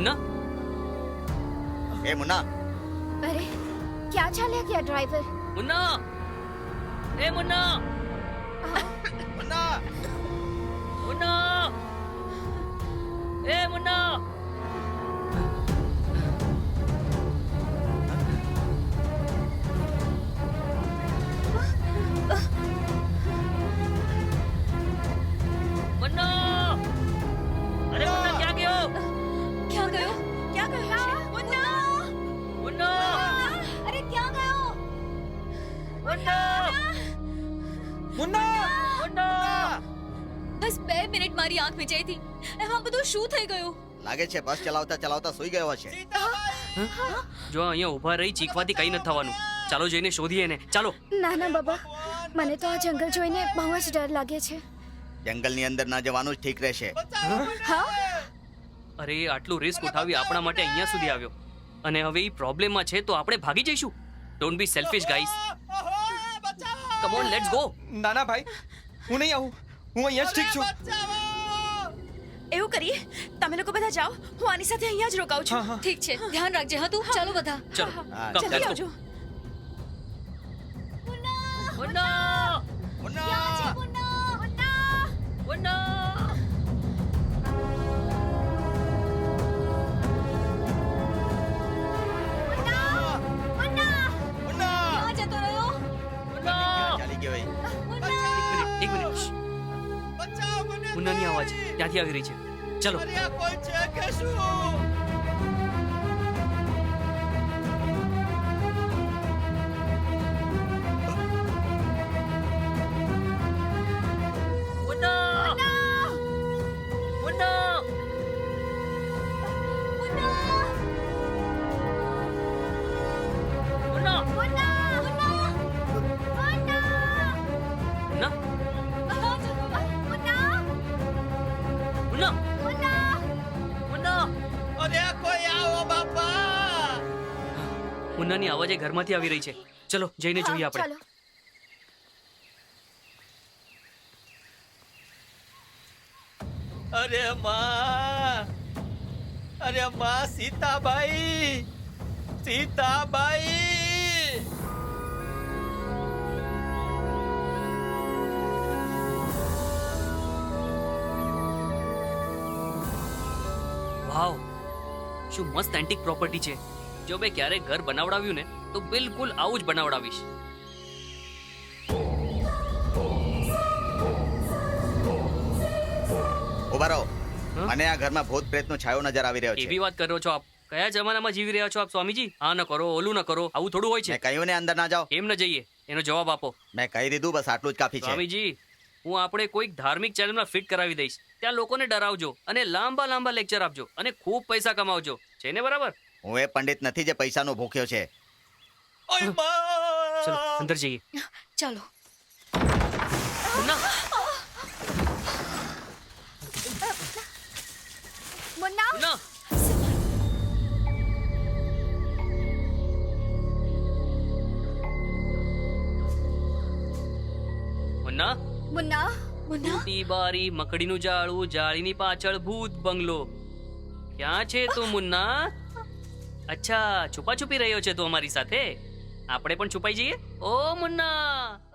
મુન્ના એ મુન્ના અરે ક્યાં ચાલ્યા ગયા ડ્રાઈવર મુન્ના એ મુન્ના મુન્ના મુન્ના એ મુન્ના મુન્ના મુન્ના મુન્ના બસ બે મિનિટ મારી આંખ વિજય હતી એમાં બધું શું થઈ ગયું? લાગે છે બસ ચલાવતા ચલાવતા સુઈ ગયો હશે. જો અહીંયા ઊભા રહી ચીખવાથી કઈ ન થવાનું. ચાલો જઈને શોધીએ ને ચાલો. ના ના બાબા. મને તો આ જંગલ જોઈને બહુ જ ડર લાગે છે. જંગલની અંદર ના જવાનું જ ઠીક રહેશે. હા? અરે આટલું રિસ્ક ઉઠાવી આપણા માટે અહીંયા સુધી આવ્યો. અને હવે એ પ્રોબ્લેમમાં છે તો આપણે ભાગી જઈશું. Don't be selfish guys come on let's go ના ના ભાઈ હું નહીં આવું. હું અહીંયા જ ઠીક છું. એવું કરીએ તમે લોકો બધા જાઓ હું આની સાથે અહીંયા જ રોકાઉં છું. ઠીક છે ધ્યાન રાખજે હા તું ચાલો બધા. ચલો કમ લેટ્સ આવજો. ગો મુન્ના શ્શ. મુન્નાની અવાજ ત્યાંથી આવી રહી છે ચલો મુન્ના મુન્ના મુન્ના મુન્ના મુન્ના મુન્નાની અવાજ એ ઘરમાંથી આવી રહી છે. ચલો જઈને જોઈએ આપણે. અરે માં અરે માં સીતાબાઈ સીતાબાઈ. વાવ શું મસ્ત એન્ટિક પ્રોપર્ટી છે. જો મેં ક્યારે ઘર બનાવડાવ્યું ને તો બિલકુલ આવું જ બનાવડાવીશ. ઊભા રહો. હા? મને આ ઘરમાં ભૂત પ્રેતનો છાયો નજર આવી રહ્યો છે. એવી વાત કરો છો આપ. કયા જમાનામાં જીવી રહ્યા છો આપ સ્વામીજી? હા ન કરો ઓલું ન કરો આવું થોડું હોય છે. કહ્યું ને અંદર ના જાઓ. કેમ ન જઈએ. એનો જવાબ આપો. મેં કહી દીધું બસ આટલું જ કાફી છે. સ્વામીજી હું આપણે કોઈક ધાર્મિક ચેનલમાં ફિટ કરાવી દઈશ. ત્યાં લોકોને ડરાવજો અને લાંબા લાંબા લેક્ચર આપજો અને ખૂબ પૈસા કમાવજો. છે ને બરાબર? હું એ પંડિત નથી જે પૈસાનો ભૂખ્યો છે. ચલો અંદર જઈએ. ચાલો. મુન્ના. મુન્ના. મુન્ના. મુન્ના. મુન્ના. મુન્ના. બારી મકડીનું જાળું જાળીની પાછળ ભૂત બંગલો. ક્યાં છે તું મુન્ના? અચ્છા છુપા છુપી રહ્યો છે તું અમારી સાથે? આપણે પણ છુપાઈ જઈએ? ઓ મુન્ના!